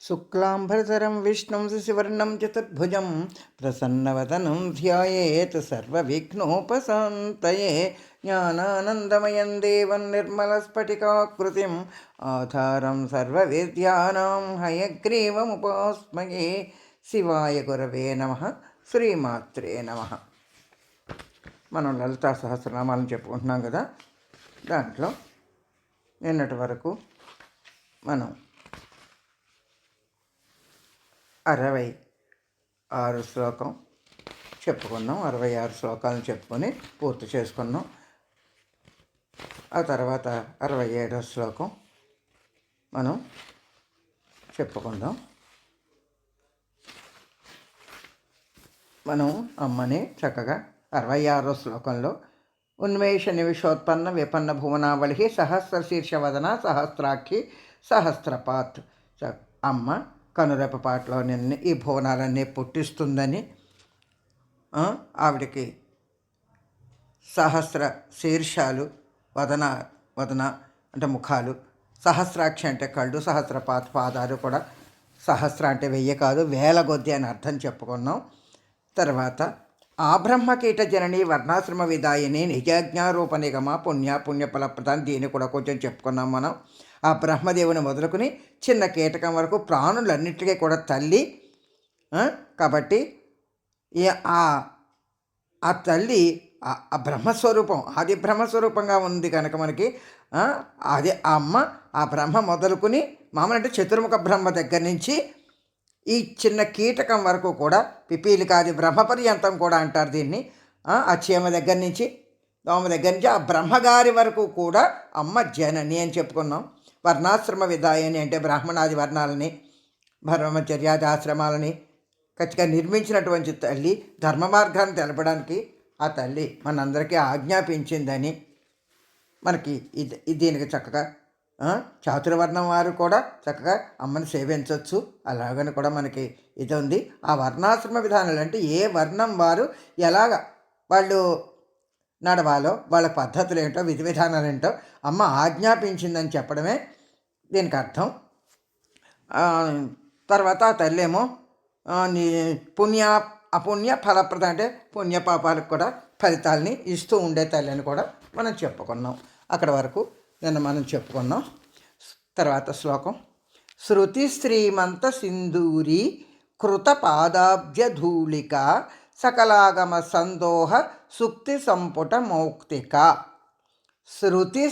శుక్లాంబరతరం విష్ణుం శిశివర్ణం చతుర్భుజం ప్రసన్నవదనం ధ్యాయేత్ సర్వవిఘ్నోపశాంతయే. జ్ఞానానందమయం దేవం నిర్మలస్ఫటికాకృతిం ఆధారం సర్వవిద్యానాం హయగ్రీవముపాస్మయే. శివాయ గురవే నమ శ్రీమాత్రే నమ. మనం లలితా సహస్రనామాలను చెప్పుకుంటున్నాం కదా. దాంట్లో నిన్నటి వరకు మనం అరవై ఆరు శ్లోకం చెప్పుకున్నాం. అరవై ఆరు శ్లోకాలను చెప్పుకొని పూర్తి చేసుకున్నాం. ఆ తర్వాత అరవై ఏడో శ్లోకం మనం చెప్పుకుందాం. మనం అమ్మని చక్కగా అరవై ఆరో శ్లోకంలో ఉన్మేష నిమిషోత్పన్న విపన్న భువనావళి సహస్ర శీర్షవదన సహస్రాక్షి సహస్రపాత్. అమ్మ కనురెపపాటలో నిన్న ఈ భువనాలన్నీ పుట్టిస్తుందని ఆవిడకి సహస్ర శీర్షాలు వదన వదన అంటే ముఖాలు సహస్రాక్షి అంటే కళ్ళు సహస్ర పాత పాదాలు కూడా సహస్ర అంటే వెయ్యి కాదు వేల కొద్ది అని అర్థం చెప్పుకున్నాం. తర్వాత ఆ బ్రహ్మకీట జనని వర్ణాశ్రమ విదాయిని నిజాజ్ఞారూప నిగమ పుణ్య పుణ్యఫల ప్రధానం దీన్ని కూడా కొంచెం చెప్పుకున్నాం మనం. ఆ బ్రహ్మదేవుని మొదలుకుని చిన్న కీటకం వరకు ప్రాణులన్నింటికీ కూడా తల్లి కాబట్టి ఆ ఆ తల్లి ఆ- బ్రహ్మస్వరూపం ఆది బ్రహ్మస్వరూపంగా ఉంది కనుక మనకి అది అదే ఆ అమ్మ ఆ బ్రహ్మ మొదలుకుని మామూలు అంటే చతుర్ముఖ బ్రహ్మ దగ్గర నుంచి ఈ చిన్న కీటకం వరకు కూడా పిపీలికాది బ్రహ్మ పర్యంతం కూడా అంటారు దీన్ని. ఆ, ఆ చీమ దగ్గర నుంచి దోమ దగ్గర నుంచి ఆ బ్రహ్మగారి వరకు కూడా అమ్మ జనని అని చెప్పుకున్నాం. వర్ణాశ్రమ విధాయని అంటే బ్రాహ్మణాది వర్ణాలని బ్రహ్మచర్యాది ఆశ్రమాలని ఖచ్చితంగా నిర్మించినటువంటి తల్లి ధర్మ మార్గాన్ని తెలపడానికి ఆ తల్లి మనందరికీ ఆజ్ఞాపించిందని మనకి ఇది దీనికి చక్కగా చాతుర్వర్ణం వారు కూడా చక్కగా అమ్మని సేవించవచ్చు అలాగని కూడా మనకి ఇది ఉంది. ఆ వర్ణాశ్రమ విధానాలు అంటే ఏ వర్ణం వారు ఎలాగ వాళ్ళు నడవాలో వాళ్ళ పద్ధతులు ఏంటో విధి విధానాలు ఏంటో అమ్మ ఆజ్ఞాపించిందని చెప్పడమే దీనికి అర్థం. తర్వాత ఆ తల్లేమో నీ పుణ్య అపుణ్య ఫలప్రద అంటే పుణ్యపాపాలకు కూడా ఫలితాలని ఇస్తూ ఉండే తల్లి అని కూడా మనం చెప్పుకున్నాం. అక్కడ వరకు నిన్న మనం చెప్పుకున్నాం. తర్వాత శ్లోకం. శృతి శ్రీమంత సింధూరి కృత పాదాబ్జ ధూళిక సకలాగమ సందోహ సుక్తి సంపుట మౌక్తిక. శృతి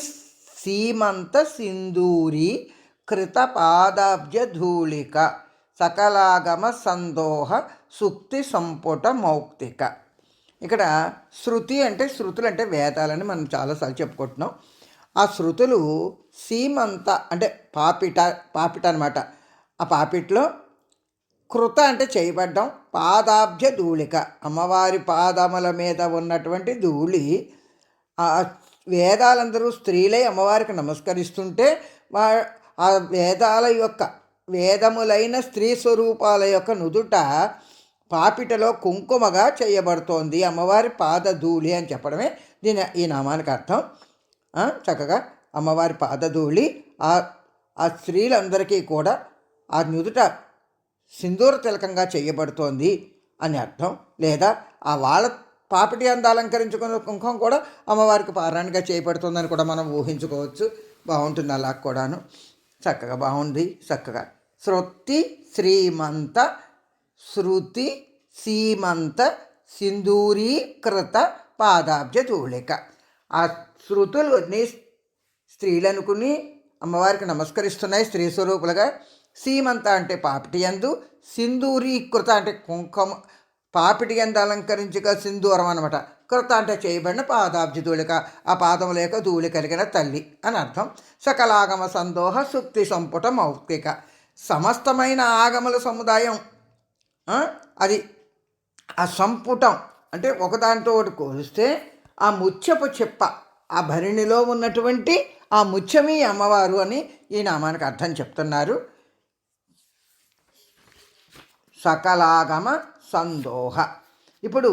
సీమంత సింధూరి కృతపాదాబ్జ ధూళిక. సకలాగమ సందోహ సుక్తి సంపుట మౌక్తిక. ఇక్కడ శృతి అంటే శృతులు అంటే వేదాలని మనం చాలాసార్లు చెప్పుకుంటున్నాం. ఆ శృతులు సీమంత అంటే పాపిట పాపిట అనమాట ఆ పాపిట్లో కృత అంటే చేయబడ్డం పాదాబ్జ ధూళిక. అమ్మవారి పాదముల మీద ఉన్నటువంటి ధూళి వేదాలందరూ స్త్రీలై అమ్మవారికి నమస్కరిస్తుంటే వా ఆ వేదాల యొక్క వేదములైన స్త్రీ స్వరూపాల యొక్క నుదుట పాపిటలో కుంకుమగా చేయబడుతోంది అమ్మవారి పాదధూళి అని చెప్పడమే దీని ఈ నామానికి అర్థం. చక్కగా అమ్మవారి పాదధూళి ఆ ఆ స్త్రీలందరికీ కూడా ఆ నుదుట సింధూర తిలకంగా చేయబడుతోంది అని అర్థం. లేదా ఆ వాళ్ళ పాపిటి అంద అలంకరించుకున్న కుంకం కూడా అమ్మవారికి పారాణిగా చేయబడుతుందని కూడా మనం ఊహించుకోవచ్చు. బాగుంటుంది అలా కూడాను. చక్కగా బాగుంది. చక్కగా. శృతి శ్రీమంత శృతి సీమంత సింధూరీకృత పాదాబ్జ చూళిక ఆ శృతులు స్త్రీలనుకుని అమ్మవారికి నమస్కరిస్తున్నాయి స్త్రీ స్వరూపులుగా. సీమంత అంటే పాపిటి యందు సింధూరీకృత అంటే కుంకుమ పాపిటి యందు అలంకరించగా సింధూరం అనమాట కృత అంటే చేయబడిన పాదాబ్జి ధూళిక ఆ పాదముల లేక ధూళి కలిగిన తల్లి అని అర్థం. సకలాగమ సందోహ సుక్తి సంపుట మౌక్తిక. సమస్తమైన ఆగముల సముదాయం అది ఆ సంపుటం అంటే ఒకదానితో ఒకటి కోరిస్తే ఆ ముత్యపు చెప్ప ఆ భరిణిలో ఉన్నటువంటి ఆ ముత్యమి అమ్మవారు అని ఈ నామానికి అర్థం చెప్తున్నారు. సకలాగమ సందోహ ఇప్పుడు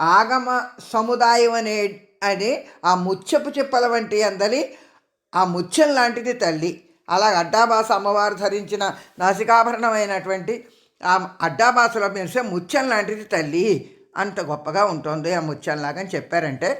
ఆగమ సముదాయం అనే అనే ఆ ముచ్చపు చెప్పల వంటి అందలి ఆ ముచ్చం లాంటిది తల్లి. అలా అడ్డాబాస అమ్మవారు ధరించిన నాసికాభరణమైనటువంటి ఆ అడ్డాబాసలో మెరిసే ముచ్చం లాంటిది తల్లి. అంత గొప్పగా ఉంటుంది ఆ ముచ్చంలాగా అని చెప్పారంటే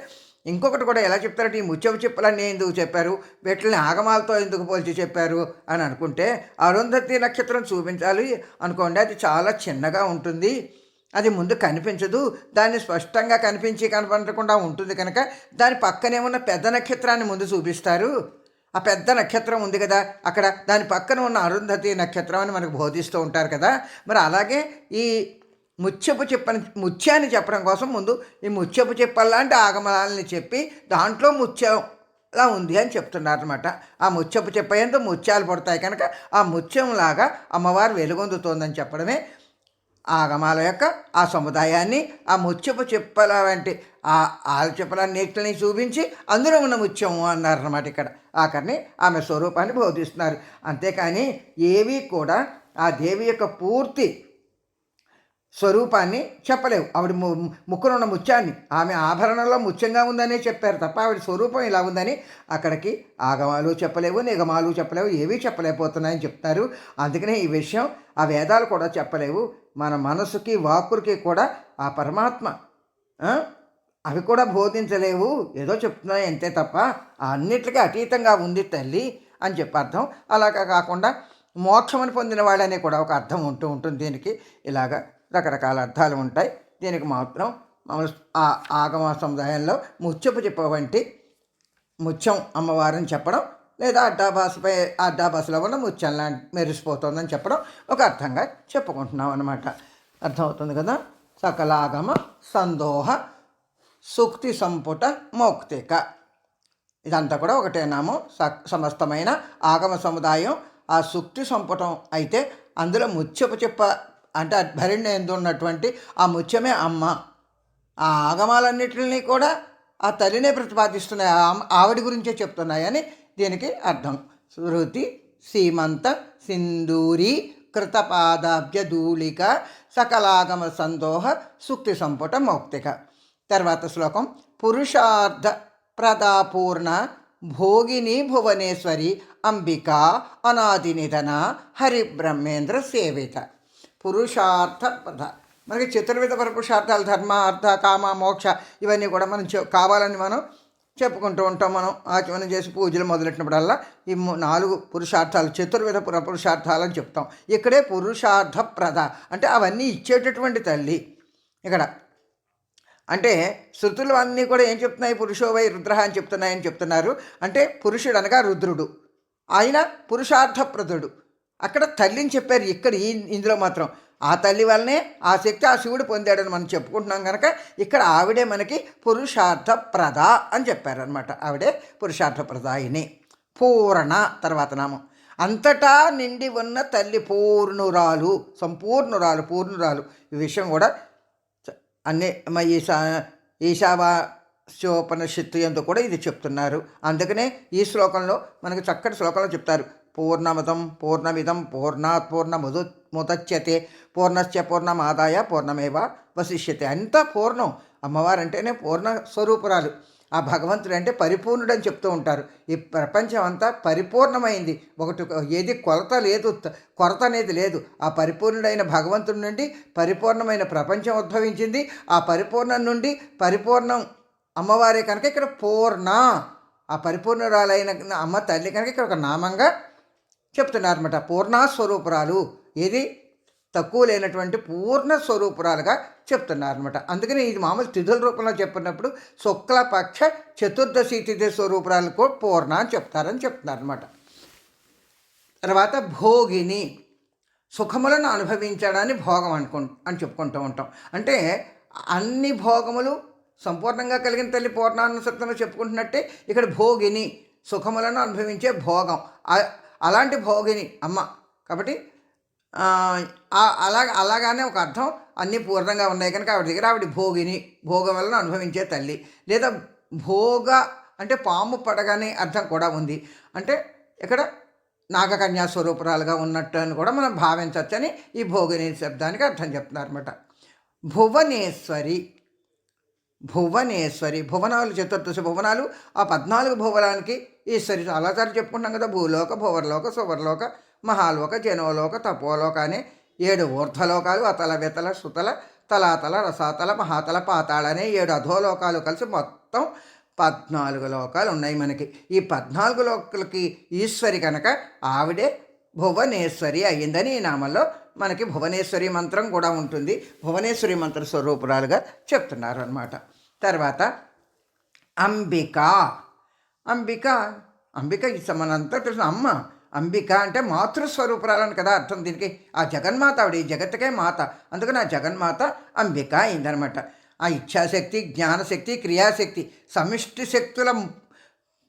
ఇంకొకటి కూడా ఎలా చెప్తారంటే ఈ ముత్యపు చెప్పులన్నీ ఎందుకు చెప్పారు? వీటిని ఆగమాలతో ఎందుకు పోల్చి చెప్పారు? అని అనుకుంటే అరుంధతి నక్షత్రం చూపించాలి అనుకోండి అది చాలా చిన్నగా ఉంటుంది. అది ముందు కనిపించదు. దాన్ని స్పష్టంగా కనిపించి కనపడకుండా ఉంటుంది కనుక దాని పక్కనే ఉన్న పెద్ద నక్షత్రాన్ని ముందు చూపిస్తారు. ఆ పెద్ద నక్షత్రం ఉంది కదా అక్కడ దాని పక్కన ఉన్న అరుంధతి నక్షత్రం అని మనకు బోధిస్తూ ఉంటారు కదా. మరి అలాగే ఈ ముత్యపు చెప్పని ముత్యాన్ని చెప్పడం కోసం ముందు ఈ ముత్యపు చెప్పల్లాంటి ఆగమనాలని చెప్పి దాంట్లో ముత్యంలా ఉంది అని చెప్తున్నారు అనమాట ఆ ముత్యపు చెప్పేందుకు ముత్యాలు పడతాయి కనుక ఆ ముత్యంలాగా అమ్మవారు వెలుగొందుతోందని చెప్పడమే ఆగమాల యొక్క ఆ సముదాయాన్ని ఆ ముత్యపు చెప్పల వంటి ఆ ఆల చెప్పలన్నిటిని చూపించి అందులో ఉన్న ముత్యము అన్నారన్నమాట ఇక్కడ. ఆఖరిని ఆమె స్వరూపాన్ని బోధిస్తున్నారు. అంతేకాని ఏవి కూడా ఆ దేవి యొక్క పూర్తి స్వరూపాన్ని చెప్పలేవు. ఆవిడ ము ముక్కునున్న ముత్యాన్ని. ఆమె ఆభరణంలో ముత్యంగా ఉందనే చెప్పారు తప్ప ఆవిడ స్వరూపం ఇలా ఉందని అక్కడికి ఆగమాలు చెప్పలేవు నిగమాలు చెప్పలేవు ఏవీ చెప్పలేకపోతున్నాయని చెప్తారు. అందుకనే ఈ విషయం ఆ వేదాలు కూడా చెప్పలేవు. మన మనసుకి వాకురికి కూడా ఆ పరమాత్మ అవి కూడా బోధించలేవు. ఏదో చెప్తున్నాయి అంతే తప్ప అన్నిటికీ అతీతంగా ఉంది తల్లి అని చెప్పి అర్థం. అలాగా కాకుండా మోక్షమని పొందిన వాళ్ళనే కూడా ఒక అర్థం ఉంటూ ఉంటుంది దీనికి. ఇలాగా రకరకాల అర్థాలు ఉంటాయి. దీనికి మాత్రం మామూలు ఆ ఆగమ సముదాయంలో ముత్యపు చెప్ప వంటి ముత్యం అమ్మవారిని చెప్పడం లేదా అడ్డాబాసపై అడ్డాబాసలో ఉన్న ముత్యం లాంటి మెరిసిపోతుందని చెప్పడం ఒక అర్థంగా చెప్పుకుంటున్నాం అనమాట అర్థమవుతుంది కదా? సకలాగమ సందోహ సూక్తి సంపుట మౌక్తిక. ఇదంతా కూడా ఒకటే నామం. స సమస్తమైన ఆగమ సముదాయం ఆ సుక్తి సంపుటం అయితే అందులో ముత్యపు చెప్ప అంటే భరిణి ఎందు ఉన్నటువంటి ఆ ముత్యమే అమ్మ. ఆ ఆగమాలన్నిటిని కూడా ఆ తల్లినే ప్రతిపాదిస్తున్నాయి. ఆ ఆవిడ గురించే చెప్తున్నాయని దీనికి అర్థం. శృతి సీమంత సింధూరి కృతపాదాబ్జ ధూళిక సకలాగమ సందోహ సుక్తి సంపుట మౌక్తిక. తర్వాత శ్లోకం పురుషార్థ ప్రదాపూర్ణ భోగిని భువనేశ్వరి అంబిక అనాది నిధన హరిబ్రహ్మేంద్ర సేవిత. పురుషార్థ ప్రధ మనకి చతుర్విధ పురుషార్థాలు ధర్మ అర్థ కామ మోక్ష ఇవన్నీ కూడా మనం కావాలని మనం చెప్పుకుంటూ ఉంటాం మనం. ఆచమనం చేసి పూజలు మొదలెట్టినప్పుడల్లా ఈ నాలుగు పురుషార్థాలు చతుర్విధ పుర పురుషార్థాలు అని చెప్తాం. ఇక్కడే పురుషార్థ ప్రద అంటే అవన్నీ ఇచ్చేటటువంటి తల్లి. ఇక్కడ అంటే శృతులు అన్నీ కూడా ఏం చెప్తున్నాయి? పురుషోవై రుద్ర అని చెప్తున్నాయని చెప్తున్నారు. అంటే పురుషుడు అనగా రుద్రుడు. ఆయన పురుషార్థప్రదుడు. అక్కడ తల్లిని చెప్పారు ఇక్కడ ఈ ఇందులో మాత్రం. ఆ తల్లి వల్లనే ఆ శక్తి ఆ శివుడు పొందాడని మనం చెప్పుకుంటున్నాం కనుక ఇక్కడ ఆవిడే మనకి పురుషార్థప్రద అని చెప్పారనమాట ఆవిడే పురుషార్థప్రదాయిని. పూర్ణ తర్వాత నామం. అంతటా నిండి ఉన్న తల్లి పూర్ణురాలు సంపూర్ణురాలు పూర్ణురాలు. ఈ విషయం కూడా అన్ని మ- ఈశావా శోపనిషత్తు ఎందు కూడా ఇది చెప్తున్నారు. అందుకనే ఈ శ్లోకంలో మనకు చక్కటి శ్లోకంలో చెప్తారు. పూర్ణమతం పూర్ణమిదం పూర్ణాత్ పూర్ణముదు ముదచ్యతే పూర్ణస్య పూర్ణమాదాయ పూర్ణమేవ వశిష్యతే అంతా పూర్ణం? అమ్మవారు అంటేనే పూర్ణ స్వరూపురాలు ఆ భగవంతుడు అంటే పరిపూర్ణుడు అని చెప్తూ ఉంటారు. ఈ ప్రపంచం అంతా పరిపూర్ణమైంది. ఒకటి ఏది కొలత లేదు. కొరత అనేది లేదు. ఆ పరిపూర్ణుడైన భగవంతుడి నుండి పరిపూర్ణమైన ప్రపంచం ఉద్భవించింది. ఆ పరిపూర్ణం నుండి పరిపూర్ణం అమ్మవారే కనుక ఇక్కడ పూర్ణ. ఆ పరిపూర్ణురాలైన అమ్మ తల్లి కనుక ఇక్కడ ఒక నామంగా చెప్తున్నారన్నమాట. పూర్ణస్వరూపురాలు ఏది? తక్కువ లేనటువంటి పూర్ణ స్వరూపురాలుగా చెప్తున్నారనమాట అందుకని ఇది మామూలు తిథుల రూపంలో చెప్పినప్పుడు శుక్లపక్ష చతుర్దశి తిథి స్వరూపురాలకు పూర్ణ అని చెప్తారని చెప్తున్నారనమాట తర్వాత భోగిని. సుఖములను అనుభవించడాన్ని భోగం అనుకు అని చెప్పుకుంటూ ఉంటాం. అంటే అన్ని భోగములు సంపూర్ణంగా కలిగిన తల్లి పూర్ణానుసక్తంలో చెప్పుకుంటున్నట్టే ఇక్కడ భోగిని సుఖములను అనుభవించే భోగం. అలాంటి భోగిని అమ్మ. కాబట్టి అలా అలాగానే ఒక అర్థం అన్నీ పూర్ణంగా ఉన్నాయి. కనుక ఆవిడ దగ్గర ఆవిడ భోగిని భోగం వలన అనుభవించే తల్లి. లేదా భోగ అంటే పాము పడగనే అర్థం కూడా ఉంది. అంటే ఇక్కడ నాగకన్యా స్వరూపురాలుగా ఉన్నట్టు అని కూడా మనం భావించవచ్చని ఈ భోగిని శబ్దానికి అర్థం చెప్తున్నారు అనమాట భువనేశ్వరి భువనేశ్వరి భువనాలు చతుర్దశ భువనాలు ఆ పద్నాలుగు భువనానికి ఈశ్వరి చాలాసార్లు చెప్పుకుంటాం కదా భూలోక భువర్లోక సువర్లోక మహాలోక జనోలోక తపోలోక అనే. ఏడు ఊర్ధ్వలోకాలు అతల వితల సుతల తలాతల రసాతల మహాతల పాతాళ అనే ఏడు అధోలోకాలు కలిసి మొత్తం పద్నాలుగు లోకాలు ఉన్నాయి మనకి. ఈ పద్నాలుగు లోకలకి ఈశ్వరి కనుక ఆవిడే భువనేశ్వరి అయ్యిందని ఈ నామంలో మనకి భువనేశ్వరి మంత్రం కూడా ఉంటుంది. భువనేశ్వరి మంత్ర స్వరూపురాలుగా చెప్తున్నారు అనమాట తర్వాత అంబికా అంబిక అంబిక ఈ మనంతా తెలుసు. అమ్మ అంబిక అంటే మాతృస్వరూపురాలని కదా అర్థం దీనికి. ఆ జగన్మాత ఆవిడ ఈ జగత్తుకే మాత. అందుకని ఆ జగన్మాత అంబిక అయిందనమాట. ఆ ఇచ్ఛాశక్తి జ్ఞానశక్తి క్రియాశక్తి సమిష్టి శక్తుల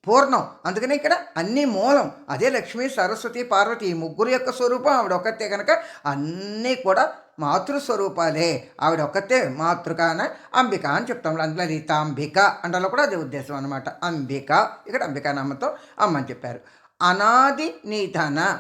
పూర్ణం. అందుకనే ఇక్కడ అన్ని మూలం. అదే లక్ష్మీ సరస్వతి పార్వతి ఈ ముగ్గురు యొక్క స్వరూపం ఆవిడ ఒక్కతే కనుక అన్నీ కూడా మాతృస్వరూపాలే. ఆవిడ ఒక్కతే మాతృకాన అంబిక అని చెప్తాం. అందులో రీతాంబిక అంటలో కూడా అదే ఉద్దేశం అనమాట అంబిక ఇక్కడ అంబికానామతో అమ్మని చెప్పారు. అనాది నిధన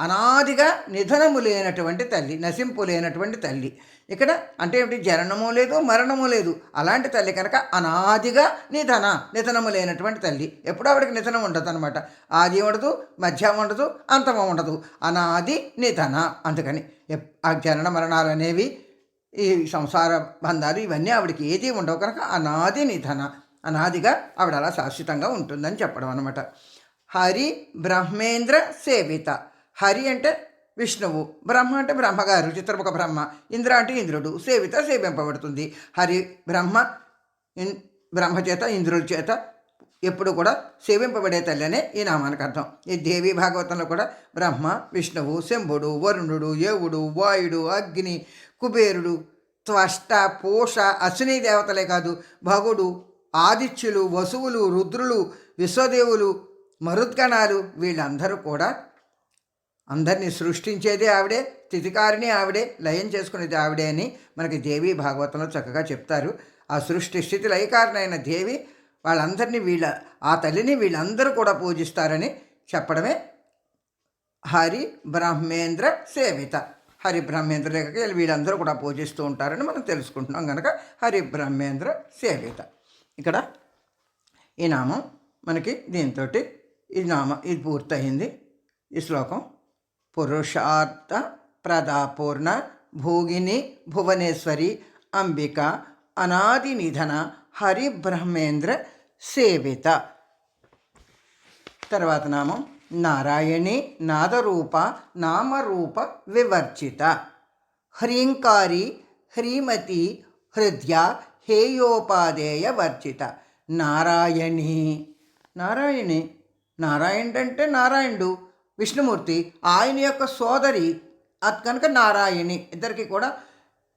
అనాదిగా నిధనము లేనటువంటి తల్లి నశింపు లేనటువంటి తల్లి. ఇక్కడ అంటే ఏమిటి? జననము లేదు మరణము లేదు. అలాంటి తల్లి కనుక అనాదిగా నిధన నిధనము లేనటువంటి తల్లి. ఎప్పుడు ఆవిడకి నిధనం ఉండదు అనమాట ఆది ఉండదు మధ్య ఉండదు అంతము ఉండదు. అనాది నిధన అందుకని. ఆ జనన మరణాలు అనేవి ఈ సంసార బంధాలు ఇవన్నీ ఆవిడకి ఏది ఉండవు. కనుక అనాది నిధన అనాదిగా ఆవిడ అలా శాశ్వతంగా ఉంటుందని చెప్పడం అనమాట హరి బ్రహ్మేంద్ర సేవిత. హరి అంటే విష్ణువు బ్రహ్మ అంటే బ్రహ్మగారు చిత్రముఖ బ్రహ్మ ఇంద్ర అంటే ఇంద్రుడు సేవిత సేవింపబడుతుంది. హరి బ్రహ్మ ఇన్- బ్రహ్మ చేత ఇంద్రుడి చేత ఎప్పుడు కూడా సేవింపబడే తల్లి అనే ఈ నామానికి అర్థం. ఈ దేవి భాగవతంలో కూడా బ్రహ్మ విష్ణువు శంభుడు వరుణుడు యేవుడు వాయుడు అగ్ని కుబేరుడు త్వష్ట పోష అశ్విని దేవతలే కాదు భగుడు ఆదిత్యులు వసువులు రుద్రులు విశ్వదేవులు మరుద్గణాలు వీళ్ళందరూ కూడా అందరినీ సృష్టించేదే ఆవిడే స్థితికారిని ఆవిడే లయం చేసుకునేది ఆవిడే అని మనకి దేవి భాగవతంలో చక్కగా చెప్తారు. ఆ సృష్టి స్థితి లయకారణైన దేవి వాళ్ళందరినీ వీళ్ళ ఆ తల్లిని వీళ్ళందరూ కూడా పూజిస్తారని చెప్పడమే హరి బ్రహ్మేంద్ర సేవిత. హరి బ్రహ్మేంద్ర లేక వీళ్ళందరూ కూడా పూజిస్తూ ఉంటారని మనం తెలుసుకుంటున్నాం కనుక హరి బ్రహ్మేంద్ర సేవిత. ఇక్కడ ఈ నామం మనకి దీంతో ఈ నామ ఇది పూర్తయింది. ఈ శ్లోకం పురుషార్థ ప్రదాపూర్ణ భోగిని భువనేశ్వరి అంబిక అనాది నిధన హరి బ్రహ్మేంద్ర సేవిత. తర్వాత నామం నారాయణి నాదరూప నామరూప వివర్జిత. హ్రీంకారి హ్రీమతి హృదయ హేయోపాధేయ వర్జిత. నారాయణి. నారాయణి. నారాయణుడు అంటే నారాయణుడు. విష్ణుమూర్తి ఆయన యొక్క సోదరి. అది కనుక నారాయణి. ఇద్దరికి కూడా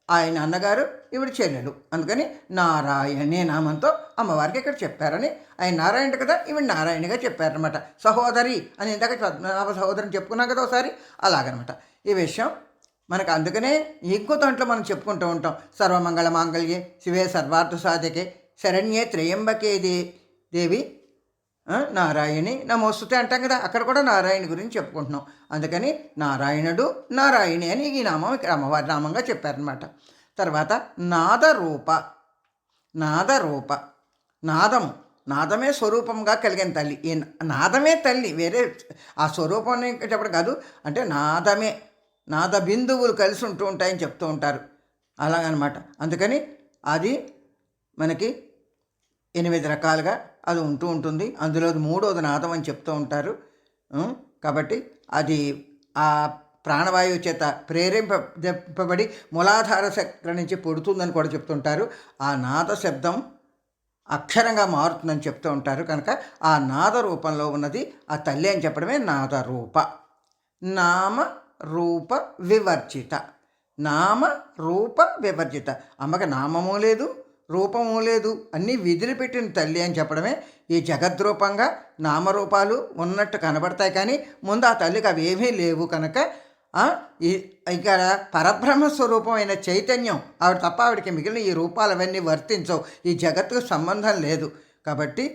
ఆయన అన్నగారు ఇవిడ చెల్లెలు. అందుకని నారాయణే నామంతో అమ్మవారికి ఇక్కడ చెప్పారని ఆయన నారాయణ కదా ఈవిడ నారాయణగా చెప్పారనమాట సహోదరి అని ఇందాక పద్మనాభ సహోదరిని చెప్పుకున్నాం కదా ఒకసారి? అలాగనమాట. ఈ విషయం మనకు అందుకనే ఇంకో దాంట్లో మనం చెప్పుకుంటూ ఉంటాం. సర్వమంగళ మాంగళ్యే శివే సర్వార్థ సాధకే శరణ్యే త్రయంబకే దేవి నారాయణి నమోస్తుతే అంటాం కదా. అక్కడ కూడా నారాయణ గురించి చెప్పుకుంటున్నాం. అందుకని నారాయణుడు నారాయణి అని ఈ నామం ఇక్కడ అమ్మవారి నామంగా చెప్పారనమాట తర్వాత నాదరూప నాదరూప నాదము. నాదమే స్వరూపంగా కలిగిన తల్లి. ఈ నాదమే తల్లి వేరే ఆ స్వరూపం చెప్పడం కాదు. అంటే నాదమే నాద బిందువులు కలిసి ఉంటూ ఉంటాయని చెప్తూ ఉంటారు. అలాగనమాట. అందుకని అది మనకి ఎనిమిది రకాలుగా అది ఉంటూ ఉంటుంది. అందులో మూడోది నాదం అని చెప్తూ ఉంటారు. కాబట్టి అది ఆ ప్రాణవాయువు చేత ప్రేరేపబడి మూలాధార చక్రం నుంచి పుడుతుందని కూడా చెప్తుంటారు. ఆ నాద శబ్దం అక్షరంగా మారుతుందని చెప్తూ ఉంటారు. కనుక ఆ నాద రూపంలో ఉన్నది ఆ తల్లి అని చెప్పడమే నాద రూప. నామ రూప వివర్జిత. నామ రూప వివర్జిత. అమ్మకి నామము లేదు. రూపము లేదు. అన్నీ విధులు పెట్టిన తల్లి అని చెప్పడమే ఈ జగద్రూపంగా నామరూపాలు ఉన్నట్టు కనబడతాయి కానీ ముందు ఆ తల్లికి అవి ఏమీ లేవు కనుక ఈ ఇక్కడ పరబ్రహ్మ స్వరూపమైన చైతన్యం ఆవిడ తప్ప ఆవిడకి మిగిలిన ఈ రూపాలు అవన్నీ వర్తించవు. ఈ జగత్తుకు సంబంధం లేదు. కాబట్టి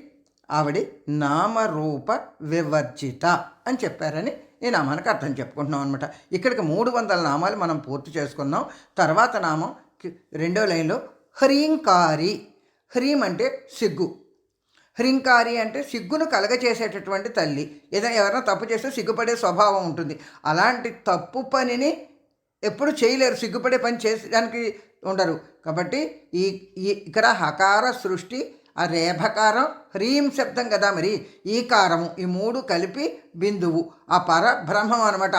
ఆవిడ నామరూప వివర్జిత అని చెప్పారని ఈ నామానికి అర్థం చెప్పుకుంటున్నాం అనమాట ఇక్కడికి మూడు వందల నామాలు మనం పూర్తి చేసుకున్నాం. తర్వాత నామం రెండో లైన్లో హ్రీంకారి. హ్రీం అంటే సిగ్గు. హ్రింకారి అంటే సిగ్గును కలగచేసేటటువంటి తల్లి. ఏదైనా ఎవరైనా తప్పు చేస్తే సిగ్గుపడే స్వభావం ఉంటుంది. అలాంటి తప్పు పనిని ఎప్పుడు చేయలేరు. సిగ్గుపడే పని చేసేదానికి ఉండరు. కాబట్టి ఈ ఈ ఇక్కడ హకార సృష్టి ఆ రేభకారం హ్రీం శబ్దం కదా మరి. ఈ కారము ఈ మూడు కలిపి బిందువు. ఆ పరబ్రహ్మం అనమాట.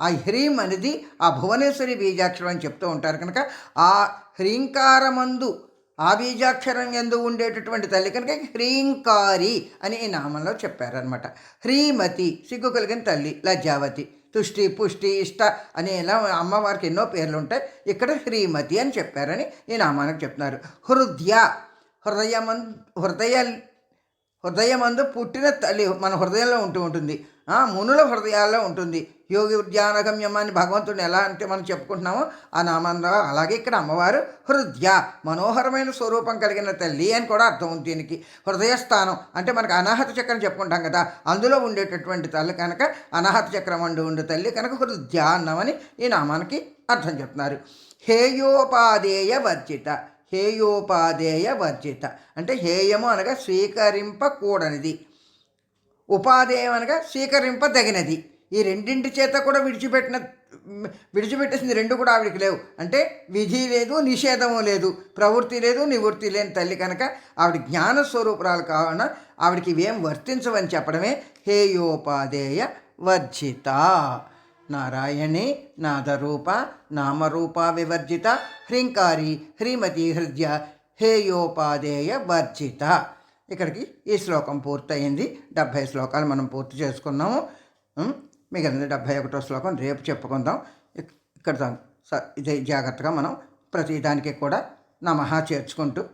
ఆ హ్రీం అనేది ఆ భువనేశ్వరి బీజాక్షరం అని చెప్తూ ఉంటారు కనుక ఆ హ్రీంకారమందు ఆ బీజాక్షరం ఎందు ఉండేటటువంటి తల్లి కనుక హ్రీంకారి అని ఈ నామంలో చెప్పారనమాట హ్రీమతి సిగ్గు కలిగిన తల్లి లజ్జావతి తుష్టి పుష్టి ఇష్ట అని ఇలా అమ్మవారికి ఎన్నో పేర్లు ఉంటాయి ఇక్కడ శ్రీమతి అని చెప్పారని ఈ నామానికి చెప్తున్నారు. హృదయ హృదయమన్ హృదయ హృదయమందు పుట్టిన తల్లి మన హృదయంలో ఉంటూ ఉంటుంది. మునుల హృదయాల్లో ఉంటుంది. యోగి ఉద్యానగమ్యం అని భగవంతుడిని ఎలా అంటే మనం చెప్పుకుంటున్నామో ఆ నామంలో అలాగే ఇక్కడ అమ్మవారు హృదయ మనోహరమైన స్వరూపం కలిగిన తల్లి అని కూడా అర్థం ఉంది దీనికి. హృదయస్థానం అంటే మనకు అనాహత చక్రం చెప్పుకుంటాం కదా అందులో ఉండేటటువంటి తల్లి కనుక అనాహత చక్రం అండు ఉండే తల్లి కనుక హృదయ అన్నామని ఈ నామానికి అర్థం చెప్తున్నారు. హేయోపాదేయ వర్జిత. హేయోపాధేయ వర్జిత. అంటే హేయము అనగా స్వీకరింపకూడనిది. ఉపాధేయం అనగా స్వీకరింపదగినది. ఈ రెండింటి చేత కూడా విడిచిపెట్టిన విడిచిపెట్టేసింది రెండు కూడా ఆవిడికి లేవు. అంటే విధి లేదు నిషేధము లేదు ప్రవృత్తి లేదు నివృత్తి లేని తల్లి కనుక ఆవిడ జ్ఞాన స్వరూపురాలు కావున ఆవిడకి ఇవేం వర్తించవని చెప్పడమే హేయోపాధేయ వర్జిత. నారాయణి నాదరూప నామరూప వివర్జిత హ్రీంకారి హ్రీమతి హృదయ హేయోపాధేయ వర్జిత. ఇక్కడికి ఈ శ్లోకం పూర్తయింది. డెబ్భై శ్లోకాలు మనం పూర్తి చేసుకున్నాము. మిగిలిన డెబ్భై ఒకటో శ్లోకం రేపు చెప్పుకుందాం. ఇక్కడ స- ఇదే జాగ్రత్తగా మనం ప్రతి దానికి కూడా నమహా చేర్చుకుంటూ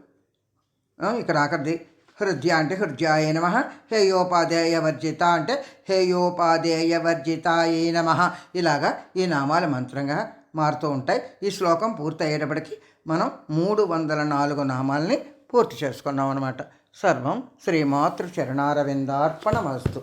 ఇక్కడ ఆఖరిది హృదయ అంటే హృదయాయ నమ హేయోపాదేయ వర్జిత అంటే హేయోపాదేయ వర్జితాయే నమ. ఇలాగా ఈ నామాలు మంత్రంగా మారుతూ ఉంటాయి. ఈ శ్లోకం పూర్తయ్యేటప్పటికి మనం మూడు వందల నాలుగు నామాలని పూర్తి చేసుకున్నాం అనమాట సర్వం శ్రీమాతృ చరణారవిందార్పణమస్తు.